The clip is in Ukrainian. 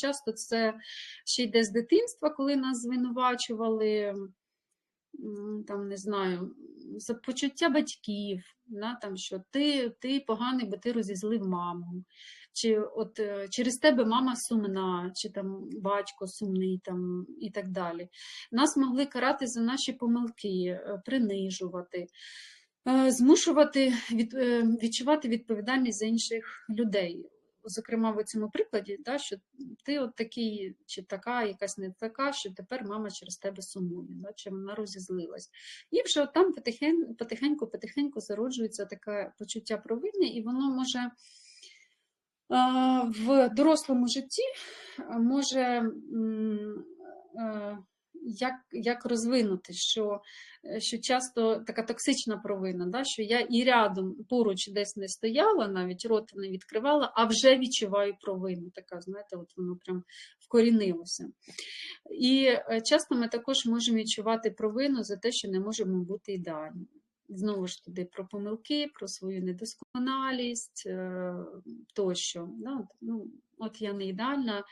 часто це ще йде з дитинства, коли нас звинувачували, там, не знаю, за почуття батьків, да, там, що ти, ти поганий, бо ти розізлив маму. Чи от е, через тебе мама сумна, чи там батько сумний, там, і так далі. Нас могли карати за наші помилки, е, принижувати, е, змушувати від, відчувати відповідальність за інших людей. Зокрема, в цьому прикладі, да, що ти от такий чи така, якась не така, що тепер мама через тебе сумує, да, чи вона розізлилась. І вже от там потихень- потихеньку, потихеньку зароджується таке почуття провини, і воно може в дорослому житті може е, як, як розвинути, що, е, що часто така токсична провина, да, що я і рядом поруч десь не стояла, навіть рота не відкривала, а вже відчуваю провину. Така, знаєте, от воно прям вкорінилося. І е, часто ми також можемо відчувати провину за те, що не можемо бути ідеальними. Знову ж туди про помилки, про свою недосконалість е, тощо. Ну, от я не ідеальна,